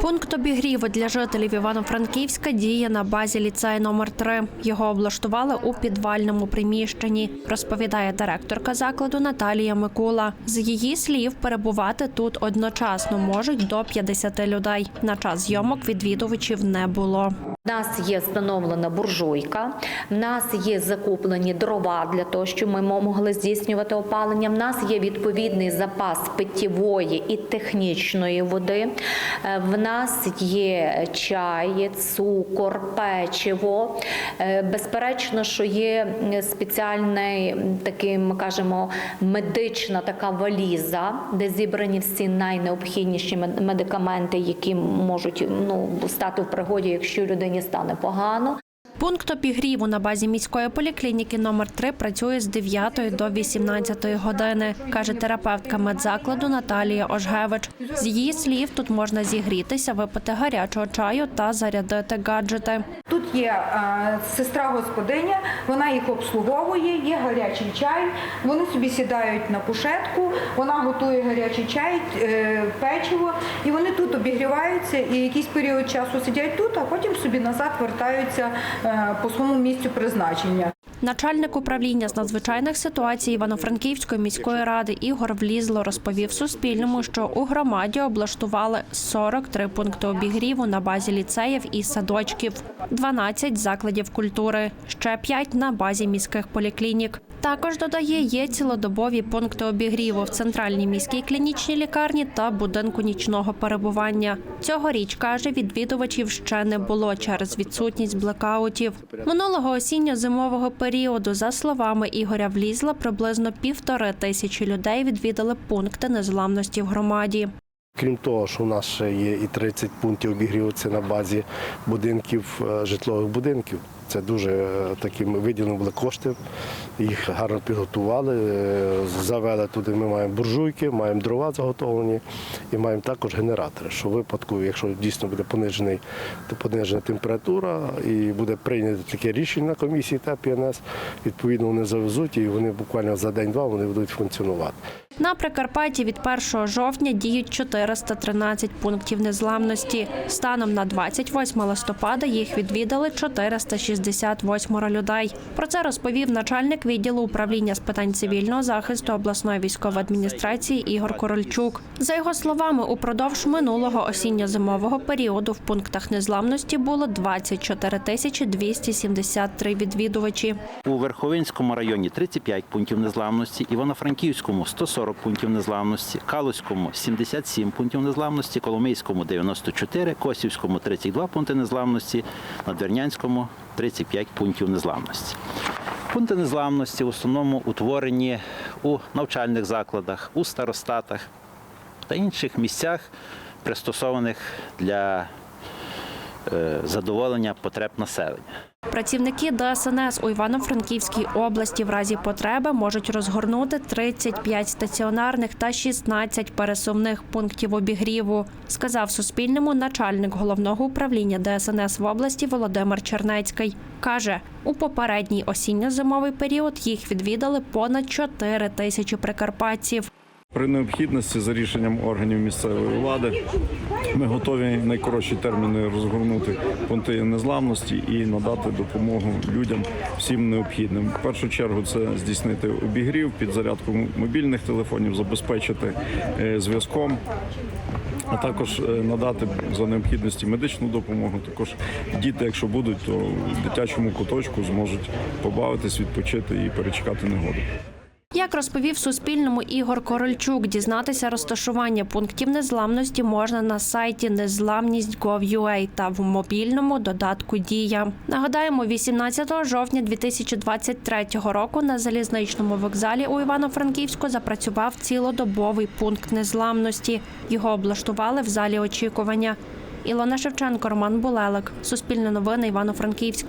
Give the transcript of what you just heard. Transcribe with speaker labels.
Speaker 1: Пункт обігріву для жителів Івано-Франківська діє на базі ліцею номер 3 Його облаштували у підвальному приміщенні, розповідає директорка закладу Наталія Микула. З її слів, перебувати тут одночасно можуть до 50 людей. На час зйомок відвідувачів не було.
Speaker 2: У нас є встановлена буржуйка, в нас є закуплені дрова для того, щоб ми могли здійснювати опалення. В нас є відповідний запас питтєвої і технічної води. Е, В нас є чай, цукор, печиво. Е, Безперечно, що є спеціальний такий, ми кажемо, медична така валіза, де зібрані всі найнеобхідніші медикаменти, які можуть ну стати в пригоді, якщо людині стане погано.
Speaker 1: Пункт обігріву на базі міської поліклініки номер 3 працює з 9 до 18 години, каже терапевтка медзакладу Наталія Ожгевич. З її слів, тут можна зігрітися, випити гарячого чаю та зарядити гаджети.
Speaker 3: Тут є е, сестра господиня, вона їх обслуговує, є гарячий чай. Вони собі сідають на кушетку, вона готує гарячий чай, е, печиво, і вони тут обігріваються і якийсь період часу сидять тут, а потім собі назад вертаються по своєму місцю призначення.
Speaker 1: Начальник управління з надзвичайних ситуацій Івано-Франківської міської ради Ігор Влізло розповів Суспільному, що у громаді облаштували 43 пункти обігріву на базі ліцеїв і садочків, 12 закладів культури, ще 5 на базі міських поліклінік. Також додає, є цілодобові пункти обігріву в центральній міській клінічній лікарні та будинку нічного перебування. Цьогоріч каже, відвідувачів ще не було через відсутність блекаутів. Минулого осінньо-зимового періоду, за словами Ігоря Влізла, приблизно півтори тисячі людей відвідали пункти незламності в громаді.
Speaker 4: Крім того, що у нас ще є і 30 пунктів обігріву, на базі будинків, е, житлових будинків. Це дуже е, такі ми кошти, їх гарно підготували, е, завели туди. Ми маємо буржуйки, маємо дрова заготовлені і маємо також генератори. Що в випадку, якщо дійсно буде понижений, то понижена температура і буде прийнято таке рішення на комісії та ПНС, відповідно вони завезуть і вони буквально за день-два вони будуть функціонувати.
Speaker 1: На Прикарпатті від 1 жовтня діють 413 пунктів незламності. Станом на 28 листопада їх відвідали 468 людей. Про це розповів начальник відділу управління з питань цивільного захисту обласної військової адміністрації Ігор Корольчук. За його словами, упродовж минулого осінньо-зимового періоду в пунктах незламності було 24 тисячі 273 відвідувачі.
Speaker 5: У Верховинському районі 35 пунктів незламності, Івано-Франківському 140 пунктів незламності, Калузькому 77 пунктів незламності, Коломийському 94, Косівському 32 пункти незламності, Надвірнянському 35 пунктів незламності. Пункти незламності в основному утворені у навчальних закладах, у старостатах та інших місцях, пристосованих для задоволення потреб населення.
Speaker 1: Працівники ДСНС у Івано-Франківській області в разі потреби можуть розгорнути 35 стаціонарних та 16 пересувних пунктів обігріву, сказав Суспільному начальник головного управління ДСНС в області Володимир Чернецький. Каже, у попередній осінньо-зимовий період їх відвідали понад 4 тисячі прикарпатців.
Speaker 6: При необхідності за рішенням органів місцевої влади ми готові найкоротші терміни розгорнути пункти незламності і надати допомогу людям всім необхідним. В першу чергу це здійснити обігрів, підзарядку мобільних телефонів, забезпечити е, зв'язком. А також е, надати за необхідності медичну допомогу. Також діти, якщо будуть, то в дитячому куточку зможуть побавитись, відпочити і перечекати негоду.
Speaker 1: Як розповів Суспільному Ігор Корольчук, дізнатися розташування пунктів незламності можна на сайті незламність.gov.ua та в мобільному додатку Дія. Нагадаємо, 18 жовтня 2023 року на залізничному вокзалі у Івано-Франківську запрацював цілодобовий пункт незламності. Його облаштували в залі очікування. Ілона Шевченко, Роман Булелик. Суспільне новини Івано-Франківськ.